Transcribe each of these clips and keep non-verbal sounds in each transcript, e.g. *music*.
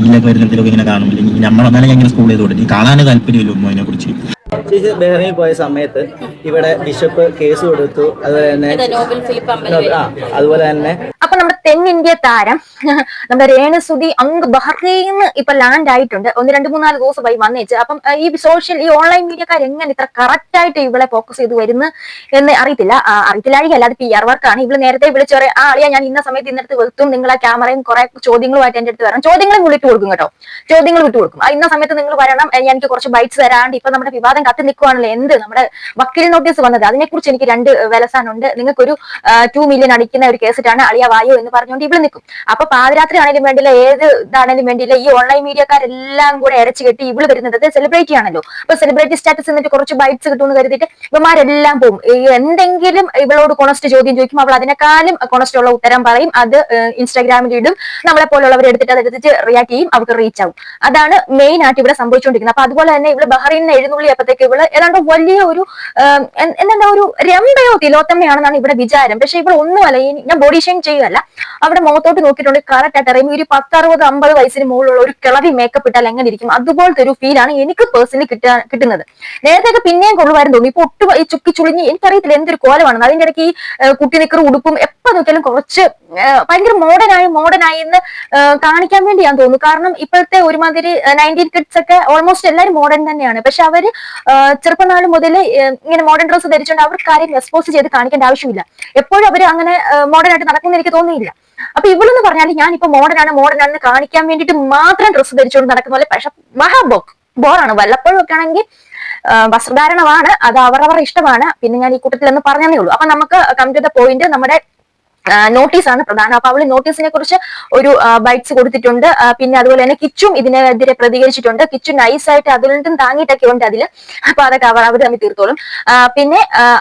ഇതിലൊക്കെ വരുന്ന ഇതിലൊക്കെ ഇങ്ങനെ കാണും. ഇല്ലെങ്കിൽ നമ്മൾ എന്നാലും ഞാൻ ഇങ്ങനെ സ്കൂൾ ചെയ്ത് കൊടുക്കും. കാണാൻ താല്പര്യമില്ല ഒന്നും അതിനെ കുറിച്ച്. ചേച്ചി ബഹ്റൈനിൽ പോയ സമയത്ത് ഇവിടെ ബിഷപ്പ് കേസ് കൊടുത്തു. അതുപോലെ തന്നെ അതുപോലെ തന്നെ അപ്പൊ നമ്മുടെ തെന്നിന്ത്യ താരം. *laughs* നമ്മുടെ രേണസുതി അങ്ക് ബഹ്റൈന്ന് ഇപ്പൊ ലാൻഡ് ആയിട്ടുണ്ട്. ഒന്ന് രണ്ട് മൂന്നാൽ ദിവസമായി വന്നേച്ച്. അപ്പം ഈ സോഷ്യൽ ഈ ഓൺലൈൻ മീഡിയക്കാർ എങ്ങനെ ഇത്ര കറക്റ്റ് ആയിട്ട് ഇവളെ ഫോക്കസ് ചെയ്ത് വരുന്നു എന്ന് അറിയത്തില്ല. അറിയത്തില്ലായിരിക്കും അല്ലാതെ പി ആർ വർക്കാണ് ഇവൾ നേരത്തെ വിളിച്ചു പറയാം ആ അളിയാ ഞാൻ ഇന്ന സമയത്ത് ഇന്നടുത്ത് നിങ്ങൾ ആ ക്യാമറയും കുറെ ചോദ്യങ്ങളുമായിട്ട് എന്റെ അടുത്ത് വരണം. ചോദ്യങ്ങളും വിളിട്ട് കൊടുക്കും കേട്ടോ. ചോദ്യങ്ങൾ വിട്ടു കൊടുക്കും. ആ, ഇന്ന സമയത്ത് നിങ്ങൾ വരണം. എനിക്ക് കുറച്ച് ബൈറ്റ്സ് തരാണ്ട്. ഇപ്പൊ നമ്മുടെ വിവാദം കത്തി നിൽക്കുവാണല്ലോ എന്ത്? നമ്മുടെ വക്കീൽ നോട്ടീസ് വന്നത്. അതിനെക്കുറിച്ച് എനിക്ക് രണ്ട് വിലസാനുണ്ട്. നിങ്ങൾക്കൊരു ടു മില്യൺ അടിക്കുന്ന ഒരു കേസിട്ടാണ് അളിയ വായു എന്ന് പറഞ്ഞുകൊണ്ട് ഇവിടെ നിൽക്കും അപ്പൊ പാതിരാത്രി ആണെങ്കിലും വേണ്ടില്ല ഏത് ഇതാണെങ്കിലും വേണ്ടില്ല ഈ ഓൺലൈൻ മീഡിയക്കാരെല്ലാം കൂടെ അരച്ചു കെട്ടി ഇവൾ വരുന്നത് സെലിബ്രേറ്റ് ആണല്ലോ. അപ്പൊ സെലിബ്രിറ്റി സ്റ്റാറ്റസ് എന്നിട്ട് കുറച്ച് ബൈറ്റ്സ് കിട്ടുമെന്ന് കരുതിയിട്ട് ഇവന്മാരെല്ലാം പോകും എന്തെങ്കിലും ഇവളോട് കൊണസ്റ്റ് ചോദ്യം ചോദിക്കും അവൾ അതിനേക്കാളും കൊണസ്റ്റ് ഉള്ള ഉത്തരം പറയും. അത് ഇൻസ്റ്റാഗ്രാമിൽ ഇടും. നമ്മളെ പോലുള്ളവർ എടുത്തിട്ട് അതെടുത്തിട്ട് റിയാക്ട് ചെയ്യും അവർക്ക് റീച്ച് ആവും. അതാണ് മെയിൻ ആയിട്ട് ഇവിടെ സംഭവിച്ചുകൊണ്ടിരിക്കുന്നത്. അപ്പൊ അതുപോലെ തന്നെ ബഹ്റൈനിൽ എഴുന്നള്ളി എഴുന്നള്ളിയപ്പോഴത്തേക്ക് ഇവൾ ഏതാണ്ട് വലിയ ഒരു എന്താ ഒരു രമ്പയോ തിലോത്തമ്മയാണെന്നാണ് ഇവിടെ വിചാരം. പക്ഷെ ഇവിടെ ഒന്നുമല്ല ഞാൻ ബോഡി ഷെയിം ചെയ്യുകയല്ല. അവിടെ മുഖത്തോട്ട് നോക്കിയിട്ടുണ്ട്. കറക്റ്റ് ആയിട്ട് അറിയുമ്പോൾ ഒരു പത്തറുപത് അമ്പത് വയസ്സിന് മുകളിലുള്ള ഒരു കിളവി മേക്കപ്പ് ഇട്ടാൽ എങ്ങനെ ഇരിക്കും? അതുപോലത്തെ ഒരു ഫീലാണ് എനിക്ക് പേഴ്സണലി കിട്ടാ കിട്ടുന്നത്. നേരത്തെ പിന്നെയും കൊള്ളുമായിരുന്നു തോന്നി ഇപ്പൊ ഒട്ടും ഈ ചുക്കി ചുളിഞ്ഞ് എനിക്കറിയത്തില്ല എന്തൊരു കോലമാണ്. അതിന്റെ ഇടയ്ക്ക് ഈ കുട്ടി നിക്കർ ഉടുപ്പും എപ്പോ നോക്കിയാലും കുറച്ച് ഭയങ്കര മോഡനായി മോഡനായി എന്ന് കാണിക്കാൻ വേണ്ടി ഞാൻ തോന്നുന്നു. കാരണം ഇപ്പോഴത്തെ ഒരുമാതിരി നയന്റീൻ കിഡ്സ് ഒക്കെ ഓൾമോസ്റ്റ് എല്ലാവരും മോഡേൺ തന്നെയാണ്. പക്ഷെ അവർ ചെറുപ്പനാൾ മുതൽ ഇങ്ങനെ മോഡേൺ ഡ്രസ്സ് ധരിച്ചുകൊണ്ട് അവർക്ക് കാര്യം എക്സ്പോസ് ചെയ്ത് കാണിക്കേണ്ട ആവശ്യമില്ല. എപ്പോഴും അവർ അങ്ങനെ മോഡേൺ ആയിട്ട് നടക്കുന്ന എനിക്ക് തോന്നിയില്ല. അപ്പൊ ഇവളെന്ന് പറഞ്ഞാൽ ഞാൻ ഇപ്പൊ മോഡേൺ ആണെന്ന് കാണിക്കാൻ വേണ്ടിട്ട് മാത്രം ഡ്രസ്സ് ധരിച്ചുകൊണ്ട് നടക്കുന്ന പോലെ പക്ഷെ മഹാബോ ബോറാണ് വല്ലപ്പോഴും ഒക്കെ ആണെങ്കിൽ വസ്ത്രധാരണമാണ്. അത് അവരവരുടെ ഇഷ്ടമാണ്. പിന്നെ ഞാൻ ഈ കൂട്ടത്തിൽ എന്ന് പറഞ്ഞതേ ഉള്ളൂ. അപ്പൊ നമുക്ക് കം ടു ദ പോയിന്റ് നമ്മുടെ നോട്ടീസ് ആണ് പ്രധാനം. അപ്പൊ അവൾ നോട്ടീസിനെ കുറിച്ച് ഒരു ബൈറ്റ്സ് കൊടുത്തിട്ടുണ്ട്. പിന്നെ അതുപോലെ തന്നെ കിച്ചും ഇതിനെതിരെ പ്രതികരിച്ചിട്ടുണ്ട്. കിച്ചു നൈസായിട്ട് അതിലും താങ്ങിയിട്ടൊക്കെ ഉണ്ട് അതിൽ. അപ്പൊ അതൊക്കെ അവർ അവർ തമ്മിൽ തീർത്തോളും. പിന്നെ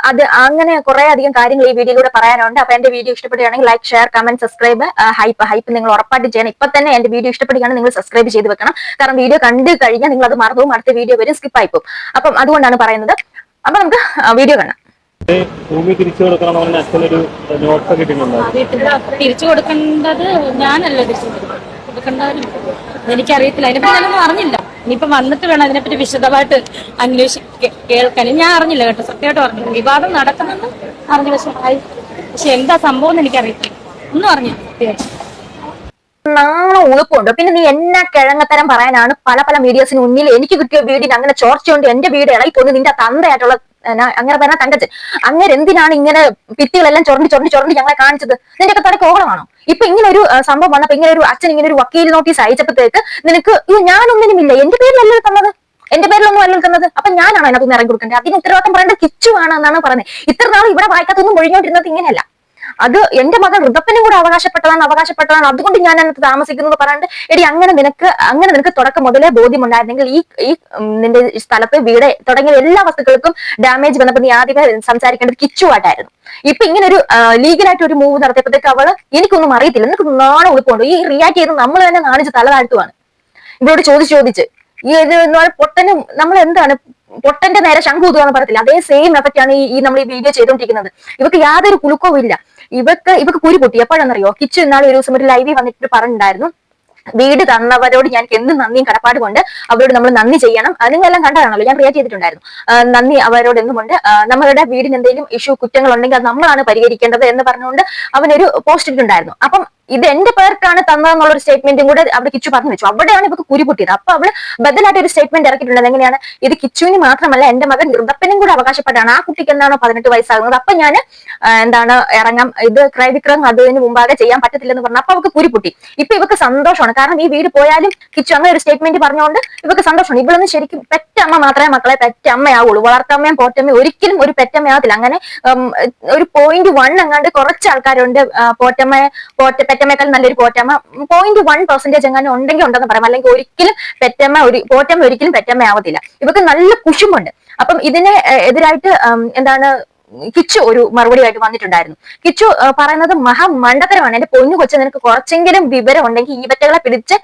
അത് അങ്ങനെ കുറെ അധികം കാര്യങ്ങൾ ഈ വീഡിയോയിലൂടെ പറയാനുണ്ട്. അപ്പൊ എന്റെ വീഡിയോ ഇഷ്ടപ്പെടുകയാണെങ്കിൽ like share comment subscribe hype hype നിങ്ങൾ ഉറപ്പായിട്ട് ചെയ്യണം. ഇപ്പൊ തന്നെ എന്റെ വീഡിയോ ഇഷ്ടപ്പെടുകയാണെങ്കിൽ നിങ്ങൾ സബ്സ്ക്രൈബ് ചെയ്ത് വെക്കണം. കാരണം വീഡിയോ കണ്ടു കഴിഞ്ഞാൽ നിങ്ങൾ അത് മറന്നു അടുത്ത വീഡിയോ വരും സ്കിപ്പ് ആയിപ്പോ അപ്പം അതുകൊണ്ടാണ് പറയുന്നത്. അപ്പൊ നമുക്ക് വീഡിയോ കാണാം. ഭൂമി തിരിച്ചു കൊടുക്കണം പറഞ്ഞ അച്ഛനൊരു നോട്ട് വീട്ടിൽ തിരിച്ചു കൊടുക്കേണ്ടത് ഞാനല്ല തിരിച്ചു. കൊടുക്കേണ്ടവരും എനിക്കറിയത്തില്ല. അതിനെപ്പറ്റി ഞാനൊന്നും അറിഞ്ഞില്ല. ഇനിയിപ്പോ വന്നിട്ട് വേണം അതിനെപ്പറ്റി വിശദമായിട്ട് അന്വേഷി കേൾക്കാൻ. ഞാൻ അറിഞ്ഞില്ല കേട്ടോ. സത്യമായിട്ട് അറിഞ്ഞില്ല വിവാദം നടക്കുന്നെന്ന് അറിഞ്ഞു. പക്ഷെ പക്ഷെ എന്താ സംഭവം എന്ന് എനിക്കറിയത്തില്ല. ഒന്നും അറിഞ്ഞില്ല. സത്യമായിട്ട്. നാളെ ഉളുപ്പുണ്ട്. പിന്നെ നീ എന്നാ കിഴങ്ങത്തരം പറയാനാണ് പല പല മീഡിയസിന് മുന്നിൽ എനിക്ക് കിട്ടിയ വീടിന് അങ്ങനെ ചോർച്ചയുണ്ട്. എന്റെ വീട് ഇളകി പോകുന്നു നിന്റെ തന്തയായിട്ടുള്ള അങ്ങനെ പറഞ്ഞ തങ്കച്ചൻ അങ്ങനെ എന്തിനാണ് ഇങ്ങനെ ഭിത്തികളെല്ലാം ചൊറണ്ടി ചൊറണ്ടി ചൊറണ്ടി ഞങ്ങളെ കാണിച്ചത്? നിന്റെ ഒക്കെ തടക്ക് ഓളമാണോ? ഇപ്പൊ ഇങ്ങനെ ഒരു സംഭവം വന്നപ്പോ ഇങ്ങനെ ഒരു അച്ഛൻ ഇങ്ങനെ ഒരു വക്കീൽ നോട്ടീസ് അയച്ചപ്പോഴത്തേക്ക് നിനക്ക് ഇത് ഞാനൊന്നിനുമില്ല എന്റെ പേരിലല്ലേ തന്നത് എന്റെ പേരിലൊന്നും അല്ല തന്നത് അപ്പൊ ഞാനാണോ അതിനകത്ത് ഇറങ്ങി കൊടുക്കേണ്ടത്? അതിന് ഉത്തരവാദിത്തം പറയേണ്ടത് കിച്ചു ആണ് എന്നാണ് പറഞ്ഞത് ഇത്ര നാൾ ഇവിടെ വായിക്കാത്തൊന്നും ഒഴിഞ്ഞോണ്ടിരുന്നത് ഇങ്ങനെയല്ല. അത് എന്റെ മകൻ ഋതപ്പനും കൂടെ അവകാശപ്പെട്ടതാണ് അവകാശപ്പെട്ടതാണ്. അതുകൊണ്ട് ഞാൻ അതിനകത്ത് താമസിക്കുന്നത് പറയാണ്ട് എടി അങ്ങനെ നിനക്ക് അങ്ങനെ നിനക്ക് തുടക്കം മുതലേ ബോധ്യമുണ്ടായിരുന്നെങ്കിൽ ഈ ഈ നിന്റെ സ്ഥലത്ത് വീട് തുടങ്ങിയ എല്ലാ വസ്തുക്കൾക്കും ഡാമേജ് വന്നപ്പോൾ നീ ആദ്യമേ സംസാരിക്കേണ്ടത് കിച്ചുവായിട്ടായിരുന്നു ഇപ്പൊ ഇങ്ങനെ ഒരു ലീഗലായിട്ട് ഒരു മൂവ് നടത്തിയപ്പോഴത്തേക്ക് അവൾ എനിക്കൊന്നും അറിയത്തില്ല. നിനക്ക് നാളെ ഉൾപ്പെടും ഈ റിയാക്ട് ചെയ്ത് നമ്മൾ തന്നെ നാണിച്ച് തല താഴ്ത്തുവാണ്. ഇവരോട് ചോദിച്ച് ചോദിച്ച് ഈ ഇത് പൊട്ടനും നമ്മൾ എന്താണ് പൊട്ടന്റെ നേരെ ശംഖു എന്ന് പറയത്തില്ല? അതേ സെയിം എഫക്റ്റ് ആണ് ഈ നമ്മൾ ഈ വീഡിയോ ചെയ്തുകൊണ്ടിരിക്കുന്നത്. ഇവർക്ക് യാതൊരു കുലുക്കവും ഇല്ല ഇവക്ക് ഇവക്ക് കുരു പൊട്ടി എപ്പോഴാണെന്നറിയോ കിച്ചു ഇന്നാളെ ഒരു ദിവസം ഒരു ലൈവിൽ വന്നിട്ട് പറഞ്ഞിട്ടുണ്ടായിരുന്നു. വീട് തന്നവരോട് ഞാൻ എന്നും നന്ദിയും കടപ്പാട് കൊണ്ട് അവരോട് നമ്മൾ നന്ദി ചെയ്യണം. നിങ്ങളെല്ലാം കണ്ടതാണല്ലോ. ഞാൻ റിയാക്ട് ചെയ്തിട്ടുണ്ടായിരുന്നു. നന്ദി അവരോട് എന്നുമുണ്ട് ആ, നമ്മളുടെ വീടിന് എന്തെങ്കിലും ഇഷ്യൂ കുറ്റങ്ങൾ ഉണ്ടെങ്കിൽ അത് നമ്മളാണ് പരിഹരിക്കേണ്ടത് എന്ന് പറഞ്ഞുകൊണ്ട് അവനൊരു പോസ്റ്റ് ഇട്ടിട്ടുണ്ടായിരുന്നു. അപ്പം ഇത് എന്റെ പേർക്കാണ് തന്നതെന്നുള്ള ഒരു സ്റ്റേറ്റ്മെന്റും കൂടെ അവിടെ കിച്ചു പറഞ്ഞു വെച്ചു. അവിടെയാണ് ഇവർക്ക് കുരു പൊട്ടിയത്. അപ്പൊ അവൾ ബദലായിട്ട് ഒരു സ്റ്റേറ്റ്മെന്റ് ഇറക്കിയിട്ടുണ്ട്. എങ്ങനെയാണ് ഇത് കിച്ചുവിന് മാത്രമല്ല എന്റെ മകൻ നിർബപ്പനും കൂടെ അവകാശപ്പെട്ടാണ്. ആ കുട്ടിക്ക് എന്താണോ പതിനെട്ട് വയസ്സാകുന്നത്? അപ്പൊ ഞാൻ എന്താണ് ഇറങ്ങാം. ഇത് ക്രൈവിക്രം അതിന് മുമ്പാകെ ചെയ്യാൻ പറ്റത്തില്ലെന്ന് പറഞ്ഞു. അപ്പൊ അവർക്ക് കുരു പൊട്ടി. ഇപ്പൊ ഇവർക്ക് സന്തോഷമാണ്. കാരണം ഈ വീട് പോയാലും കിച്ചു അങ്ങനെ ഒരു സ്റ്റേറ്റ്മെന്റ് പറഞ്ഞുകൊണ്ട് ഇവർക്ക് സന്തോഷമാണ്. ഇവളൊന്നും ശരിക്കും പെറ്റമ്മ മാത്രമേ മക്കളെ പെറ്റമ്മയാവുള്ളൂ. വളർത്തമ്മയും പോറ്റമ്മയും ഒരിക്കലും ഒരു പെറ്റമ്മയാവത്തില്ല. അങ്ങനെ ഒരു പോയിന്റ് വൺ എങ്ങാണ്ട് കുറച്ച് ആൾക്കാരുണ്ട് പോറ്റമ്മയെ പോറ്റമ്മ പോറ്റ പെറ്റമ്മയേക്കാൾ നല്ലൊരു പോറ്റമ്മ. പോയിന്റ് വൺ പെർസെന്റേജ് എങ്ങാനും ഉണ്ടെങ്കിൽ ഉണ്ടെന്ന് പറയാം. അല്ലെങ്കിൽ ഒരിക്കലും പെറ്റമ്മ ഒരു പോറ്റമ്മ ഒരിക്കലും പെറ്റമ്മ ആവത്തില്ല ഇവക്ക് നല്ല കുശുമുണ്ട് അപ്പം ഇതിനെ എതിരായിട്ട് എന്താണ് കിച്ചു ഒരു മറുപടിയായിട്ട് വന്നിട്ടുണ്ടായിരുന്നു. കിച്ചു പറയുന്നത് മഹാ മണ്ടത്തരമാണ് എന്റെ പൊന്നു കൊച്ചു നിനക്ക് കുറച്ചെങ്കിലും വിവരം ഉണ്ടെങ്കിൽ ഈ പറ്റകളെ പിടിച്ച്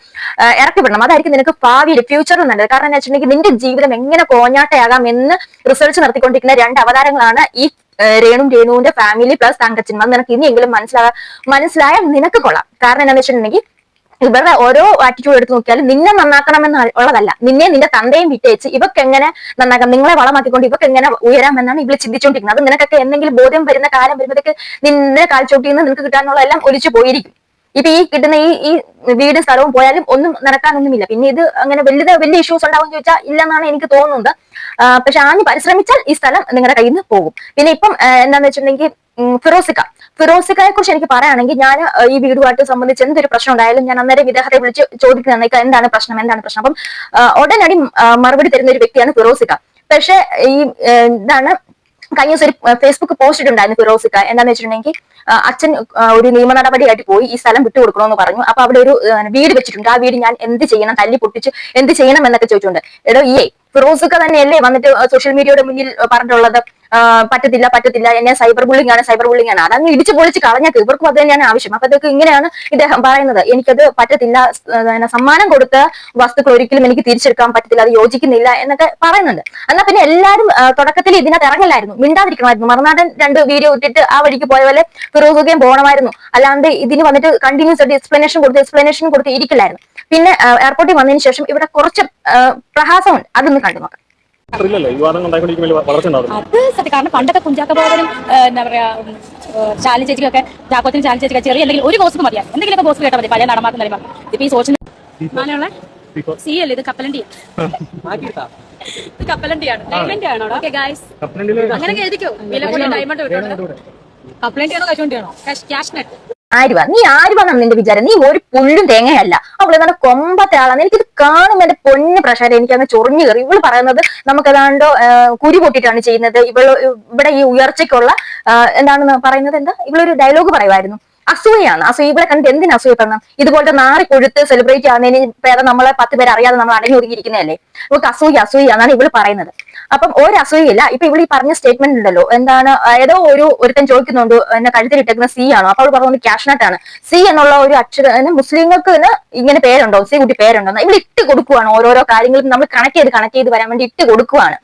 ഇറക്കി വിടണം അതായിരിക്കും നിനക്ക് ഭാവിയിൽ ഫ്യൂച്ചറിൽ നല്ലത്. കാരണം എന്ന് വെച്ചിട്ടുണ്ടെങ്കിൽ നിന്റെ ജീവിതം എങ്ങനെ കോഞ്ഞാട്ടയാകാം എന്ന് റിസർച്ച് നടത്തിക്കൊണ്ടിരിക്കുന്ന രണ്ട് അവതാരങ്ങളാണ് ഈ രേണും രേണുവിന്റെ ഫാമിലി പ്ലസ് തങ്കച്ചൻ അത് നിനക്ക് ഇനിയെങ്കിലും മനസ്സിലാകാൻ മനസ്സിലായ നിനക്ക് കൊള്ളാം. കാരണം എന്താണെന്ന് വെച്ചിട്ടുണ്ടെങ്കിൽ ഇവരുടെ ഓരോ ആറ്റിറ്റ്യൂഡ് എടുത്ത് നോക്കിയാലും നിന്നെ നന്നാക്കണമെന്ന് ഉള്ളതല്ല. നിന്നെ നിന്റെ തന്തയും വിട്ടേച്ച് ഇവക്ക് എങ്ങനെ നന്നാക്കാം? നിങ്ങളെ വളമാക്കിക്കൊണ്ട് ഇവക്ക് എങ്ങനെ ഉയരാമെന്നാണ് ഇവിടെ ചിന്തിച്ചുകൊണ്ടിരിക്കുന്നത് അത് നിനക്കൊക്കെ എന്തെങ്കിലും ബോധ്യം വരുന്ന കാലം വരുമ്പോഴത്തേക്ക് നിന്നെ കാൽച്ചോട്ടിൽ നിന്ന് നിനക്ക് കിട്ടാനുള്ള എല്ലാം ഒലിച്ചു പോയിരിക്കും. ഇപ്പൊ ഈ കിട്ടുന്ന ഈ ഈ വീടും സ്ഥലവും പോയാലും ഒന്നും നടക്കാനൊന്നുമില്ല. പിന്നെ ഇത് അങ്ങനെ വലിയ വലിയ ഇഷ്യൂസ് ഉണ്ടാവും ചോദിച്ചാൽ ഇല്ലെന്നാണ് എനിക്ക് തോന്നുന്നത്. പക്ഷെ ആഞ്ഞ് പരിശ്രമിച്ചാൽ ഈ സ്ഥലം നിങ്ങളുടെ കയ്യിൽ നിന്ന് പോകും. പിന്നെ ഇപ്പം എന്താന്ന് വെച്ചിട്ടുണ്ടെങ്കിൽ ഫിറോസിക്ക. ഫിറോസിക്കയെ കുറിച്ച് എനിക്ക് പറയുകയാണെങ്കിൽ ഞാൻ ഈ വീടുമായിട്ട് സംബന്ധിച്ച് എന്തൊരു പ്രശ്നം ഉണ്ടായാലും ഞാൻ അന്നേരം വിദേഹത്തെ വിളിച്ച് ചോദിക്കുന്നതാണ് "ഇക്ക, എന്താണ് പ്രശ്നം? എന്താണ് പ്രശ്നം? അപ്പം ഉടനടി മറുപടി തരുന്ന ഒരു വ്യക്തിയാണ് ഫിറോസിക്ക. പക്ഷെ ഈ ഇതാണ് കഴിഞ്ഞ ദിവസം ഒരു ഫേസ്ബുക്ക് പോസ്റ്റ് ഇട്ടുണ്ടായിരുന്നു ഫിറോസിക്ക. എന്താന്ന് വെച്ചിട്ടുണ്ടെങ്കിൽ അച്ഛൻ ഒരു നിയമ നടപടിയായിട്ട് പോയി ഈ സ്ഥലം വിട്ടുകൊടുക്കണമെന്ന് പറഞ്ഞു. അപ്പൊ അവിടെ ഒരു വീട് വെച്ചിട്ടുണ്ട്. ആ വീട് ഞാൻ എന്ത് ചെയ്യണം തല്ലി പൊട്ടിച്ച് എന്ത് ചെയ്യണം എന്നൊക്കെ ചോദിച്ചുണ്ട്. എടോ ഈ ഫിറോസിക്ക തന്നെയല്ലേ വന്നിട്ട് സോഷ്യൽ മീഡിയയുടെ മുന്നിൽ പറഞ്ഞിട്ടുള്ളത്? പറ്റത്തില്ല പറ്റത്തില്ല. എന്നെ സൈബർ ബുള്ളിംഗ് ആണ് സൈബർ ബുള്ളിംഗ് ആണ്. അതങ്ങ് ഇടിച്ചു പൊളിച്ച് കളഞ്ഞേക്ക് ഇവർക്കും അത് തന്നെയാണ് ആവശ്യം. അപ്പൊ അതൊക്കെ ഇങ്ങനെയാണ് ഇദ്ദേഹം പറയുന്നത്. എനിക്കത് പറ്റത്തില്ല. സമ്മാനം കൊടുത്ത വസ്തുക്കൾ ഒരിക്കലും എനിക്ക് തിരിച്ചെടുക്കാൻ പറ്റത്തില്ല. അത് യോജിക്കുന്നില്ല എന്നൊക്കെ പറയുന്നുണ്ട്. എന്നാൽ പിന്നെ എല്ലാവരും തുടക്കത്തിൽ ഇതിനകത്ത് ഇറങ്ങില്ലായിരുന്നു മിണ്ടാതിരിക്കണമായിരുന്നു. മറുനാടൻ രണ്ട് വീഡിയോ ഇട്ടിട്ട് ആ വഴിക്ക് പോയ പോലെ ഫിറോസുകയും പോകണമായിരുന്നു അല്ലാണ്ട് ഇതിന് വന്നിട്ട് കണ്ടിന്യൂസ് ആയിട്ട് എക്സ്പ്ലനേഷൻ കൊടുത്ത് എക്സ്പ്ലനേഷൻ കൊടുത്ത് ഇരിക്കില്ലായിരുന്നു. പിന്നെ എയർപോർട്ടിൽ വന്നതിന് ശേഷം ഇവിടെ കുറച്ച് പ്രഹാസമുണ്ട് അതൊന്ന് കണ്ടു നോക്കാം അത് സത്യം. കാരണം പണ്ടൊക്കെ കുഞ്ചാക്ക ബോബനും എന്താ പറയാ ചാലി ചേച്ചിക്കൊക്കെ ചാക്കോത്തിനും ചാലി ചേച്ചിക്ക് ചെറിയ എന്തെങ്കിലും ഒരു ഗോസിപ്പ് മതിയാ. എന്തെങ്കിലുമൊക്കെ ഗോസിപ്പ് കേട്ടാൽ മതി പഴയ നടമാക്കുന്ന കാര്യം ഇപ്പൊ ഈ സോഷ്യൽ മാനുള്ള സി അല്ലേ? ഇത് കപ്പലണ്ടി. ഇത് കപ്പലണ്ടിയാണ്. ഡയമണ്ട് ആണോ? ഓക്കെ ഗായ്സ് അങ്ങനെ എഴുതിക്കോ. വില കൂടിയ ഡയമണ്ട് കപ്പലണ്ടിയാണോ കപ്പലണ്ടി ആണോ കശുവണ്ടിയാണോ? ക്യാഷ് നെറ്റ് ആരുവ നീ ആരുവാന്നാണ് നിന്റെ വിചാരം? നീ ഒരു പുല്ലും തേങ്ങയല്ല. അവൾ നല്ല കൊമ്പത്തെ ആളാണ്. എനിക്കിത് കാണുമ്പോൾ എന്റെ പൊന്ന് പ്രഷർ എനിക്ക് അങ്ങ് ചൊറിഞ്ഞു കയറി. ഇവൾ പറയുന്നത് നമുക്കതാണ്ടോ ഏതാണ്ടോ കുരു പൊട്ടിട്ടാണ് ചെയ്യുന്നത്. ഇവൾ ഇവിടെ ഈ ഉയർച്ചയ്ക്കുള്ള എന്താണ് പറയുന്നത് എന്താ? ഇവളൊരു ഡയലോഗ് പറയുമായിരുന്നു. അസൂയാണ് അസൂയ ഇവിടെ കണ്ടിട്ട് എന്തിനാ അസൂയപ്പെടണം ഇതുപോലത്തെ നാറി കൊഴുത്ത് സെലിബ്രേറ്റ് ആകുന്നതിന് പേരെ നമ്മളെ പത്ത് പേര് അറിയാതെ നമ്മൾ അടങ്ങി ഒതുങ്ങിയിരിക്കുന്നതല്ലേ നമുക്ക് അസൂയ അസൂയ എന്നാണ് ഇവൾ പറയുന്നത്. അപ്പം ഒരു അസൂയയില്ല ഇപ്പൊ ഇവിടെ ഈ പറഞ്ഞ സ്റ്റേറ്റ്മെന്റ് ഉണ്ടല്ലോ. എന്താണ് ഏതോ ഒരു ഒരുത്തൻ ചോദിക്കുന്നുണ്ട് എന്നെ കഴുത്തിലിട്ടേക്കുന്ന സി ആണോ? അപ്പോൾ പറഞ്ഞത് ആണ്. സി എന്നുള്ള ഒരു അക്ഷരം മുസ്ലിങ്ങൾക്ക് ഇങ്ങനെ പേരുണ്ടോ? സി കുട്ടി പേരുണ്ടോ? ഇവിടെ ഇട്ട് കൊടുക്കുവാണ് ഓരോരോ കാര്യങ്ങളും. നമ്മൾ കണക്ട് ചെയ്ത് കണക്ട് ചെയ്ത് വരാൻ വേണ്ടി ഇട്ട് കൊടുക്കുവാണ്.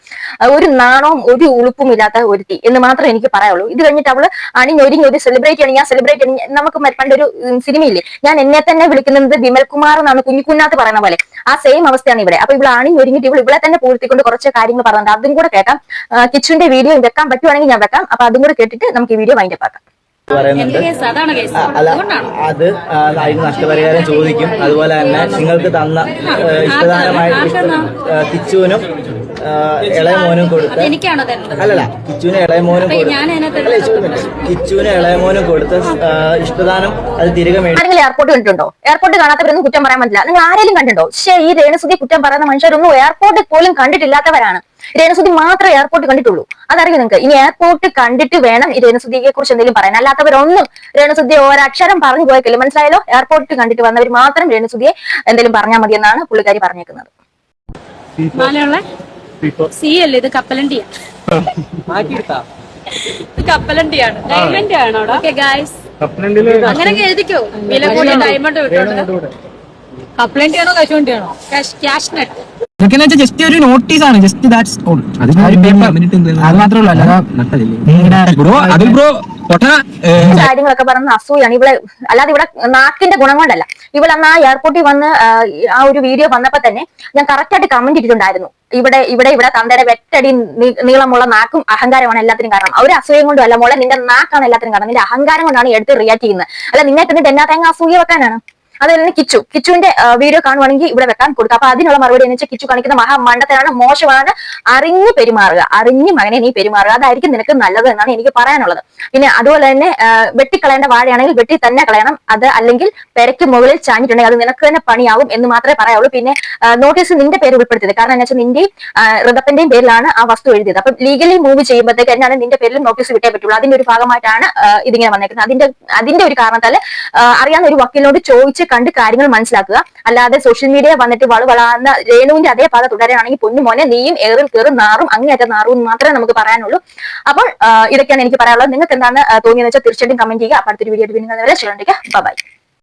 ഒരു നാണവും ഒരു ഉളുപ്പും ഇല്ലാത്ത ഒരുത്തി എന്ന് മാത്രമേ എനിക്ക് പറയുള്ളൂ ഇത് കഴിഞ്ഞിട്ട് അവൾ അണിഞ്ഞൊരിഞ്ഞ് ഒരു സെലിബ്രേറ്റ് ചെയ്യണം ഞാൻ സെലിബ്രേറ്റ് ചെയ്യണം നമുക്ക് പണ്ടൊരു സിനിമയില്ലേ? ഞാൻ എന്നെ തന്നെ വിളിക്കുന്നത് വിമൽ കുമാർ എന്നാണ് കുഞ്ഞിക്കുഞ്ഞാത്ത് പറയുന്ന പോലെ. ആ സെയിം അവസ്ഥയാണ് ഇവിടെ. അപ്പൊ ഇവിടെ അണിഞ്ഞൊരുങ്ങിയിട്ട് ഇവിടെ ഇവിടെ തന്നെ പൂർത്തിക്കൊണ്ട് കുറച്ച് കാര്യങ്ങൾ പറഞ്ഞിട്ടുണ്ട് അതും കൂടെ കേൾക്കാം കിച്ചുവിന്റെ വീഡിയോ വെക്കാൻ പറ്റുവാണെങ്കിൽ ഞാൻ വെക്കാം. അപ്പൊ അതും കൂടെ കേട്ടിട്ട് നമുക്ക് ഈ വീഡിയോ വൈൻഡപ്പ് ആക്കാം. പറയുന്നുണ്ട്. അല്ല അത് നഷ്ടപരിഹാരം ചോദിക്കും. അതുപോലെ തന്നെ നിങ്ങൾക്ക് തന്ന ഇഷ്ടദാനമായി ഇഷ്ട- ആ, ഇളയമോനും കൊടുത്ത തരുന്നത് അല്ലല്ല കിച്ചുവിന് ഇളയമോനും കിച്ചുവിന്. കിച്ചുവിനും ഇളയമോനും കൊടുത്ത ഇഷ്ടദാനം അത് തിരികെ ആരെങ്കിലും എയർപോർട്ട് കണ്ടിട്ടുണ്ടോ? എയർപോർട്ട് കാണാത്തവരൊന്നും കുറ്റം പറയാൻ പറ്റില്ല. നിങ്ങൾ ആരെങ്കിലും കണ്ടിട്ടുണ്ടോ? പക്ഷേ ഈ രേണുസുതി കുറ്റം പറയുന്ന മനുഷ്യരൊന്നും എയർപോർട്ടിൽ പോലും കണ്ടിട്ടില്ലാത്തവരാണ്. രേണുസുതി മാത്രമേ എയർപോർട്ട് കണ്ടിട്ടുള്ളൂ. അതറിയോ നിങ്ങൾക്ക്? ഇനി എയർപോർട്ട് കണ്ടിട്ട് വേണം ഈ രേണുസുതിയെ കുറിച്ച് എന്തെങ്കിലും പറയാൻ. അല്ലാത്തവരൊന്നും രേണുസുതി ഒരക്ഷരം പറഞ്ഞു പോയേക്കില്ല മനസ്സിലായല്ലോ? എയർപോർട്ട് കണ്ടിട്ട് വന്നവർ മാത്രം രേണുസുതിയെ എന്തെങ്കിലും പറഞ്ഞാൽ മതി എന്നാണ് പുള്ളിക്കാരി പറഞ്ഞേക്കുന്നത്. സി അല്ലേ? ഇത് കപ്പലണ്ടിയാ. ഇത് കപ്പലണ്ടിയാണ്. ഡയമണ്ട് ആണോ ഓക്കെ ഗായ്സ് അങ്ങനെ എഴുതിക്കോ? വില കൂടിയ ഡയമണ്ട് വിട്ടോണ്ട് കപ്പലണ്ടി ആണോ കശുവണ്ടിയാണോ? ക്യാഷ് നെറ്റ് ഇതൊക്കെ ജസ്റ്റ് ഒരു നോട്ടീസ് ആണ്. ജസ്റ്റ് ദാറ്റ്സ് ഓൾ അത് മാത്രമേ ഉള്ളൂ അല്ലാതെ ബ്രോ അത്. ബ്രോ കാര്യങ്ങളൊക്കെ പറഞ്ഞ അസൂയാണ്. ഇവിടെ അല്ലാതെ ഇവിടെ നാക്കിന്റെ ഗുണം കൊണ്ടല്ല ഇവിടെ അന്ന് ആ എയർപോർട്ടിൽ വന്ന് ആ, ആ ഒരു വീഡിയോ വന്നപ്പോ തന്നെ ഞാൻ കറക്റ്റ് ആയിട്ട് കമന്റ് ഇട്ടിട്ടുണ്ടായിരുന്നു. ഇവിടെ ഇവിടെ ഇവിടെ തന്തയുടെ വെറ്റടി നീളമുള്ള നാക്കും അഹങ്കാരമാണ് എല്ലാത്തിനും കാരണം. ഒരു അസൂയം കൊണ്ടും അല്ല മോളെ നിന്റെ നാക്കാണ് എല്ലാത്തിനും കാരണം. നിന്റെ അഹങ്കാരം കൊണ്ടാണ് എടുത്ത് റിയാക്ട് ചെയ്യുന്നത്. അല്ല നിന്നെ കണ്ടിട്ട് എന്നാ തേങ്ങ അസൂയ വെക്കാനാണ്? അതുപോലെ തന്നെ കിച്ചു. കിച്ചുവിന്റെ വീഡിയോ കാണുവാണെങ്കിൽ ഇവിടെ വെക്കാൻ കൊടുക്കുക അപ്പൊ അതിനുള്ള മറുപടി എന്ന് വെച്ചാൽ കിച്ചു കാണിക്കുന്ന മഹാ മണ്ടത്തരാണ് മോശമാണ്. അറിഞ്ഞു പെരുമാറുക. അറിഞ്ഞു മകനെ നീ പെരുമാറുക. അതായിരിക്കും നിനക്ക് നല്ലത് എന്നാണ് എനിക്ക് പറയാനുള്ളത്. പിന്നെ അതുപോലെ തന്നെ വെട്ടിക്കളയേണ്ട വാഴയാണെങ്കിൽ വെട്ടി തന്നെ കളയണം. അത് അല്ലെങ്കിൽ പെരയ്ക്ക് മുകളിൽ ചാഞ്ഞിട്ടുണ്ടെങ്കിൽ അത് നിനക്ക് തന്നെ പണിയാവും എന്ന് മാത്രമേ പറയാവുള്ളൂ. പിന്നെ നോട്ടീസ് നിന്റെ പേര് ഉൾപ്പെടുത്തിയത്. കാരണം എന്താ വെച്ചാൽ നിന്റെ ഋതപ്പന്റെയും പേരിലാണ് ആ വസ്തു എഴുതിയത്. അപ്പം ലീഗലി മൂവ് ചെയ്യുമ്പോഴത്തേക്ക് തന്നെയാണ് നിന്റെ പേരിൽ നോട്ടീസ് വിട്ടേ പറ്റുള്ളൂ. അതിന്റെ ഒരു ഭാഗമായിട്ടാണ് ഇതിങ്ങനെ വന്നേക്കുന്നത്. അതിന്റെ അതിന്റെ ഒരു കാരണത്താൽ അറിയാവുന്ന ഒരു വക്കീലിനോട് ചോദിച്ച് കണ്ട് കാര്യങ്ങൾ മനസ്സിലാക്കുക. അല്ലാതെ സോഷ്യൽ മീഡിയ വന്നിട്ട് വളു വളർന്ന രേണുവിന്റെ അതേ പാത തുടരുകയാണെങ്കിൽ പൊന്നു മോനെ നീയും ഏറിൽ കയറും നാറും അങ്ങേറ്റ നാറും മാത്രമേ നമുക്ക് പറയാനുള്ളൂ. അപ്പോൾ ഇതൊക്കെയാണ് എനിക്ക് പറയാനുള്ളത്. നിങ്ങൾക്ക് എന്താണ് തോന്നിയെന്ന് വെച്ചാൽ തീർച്ചയായിട്ടും കമന്റ് ചെയ്യുക. അപ്പോൾ അടുത്തൊരു വീഡിയോ വീണ്ടും ബൈ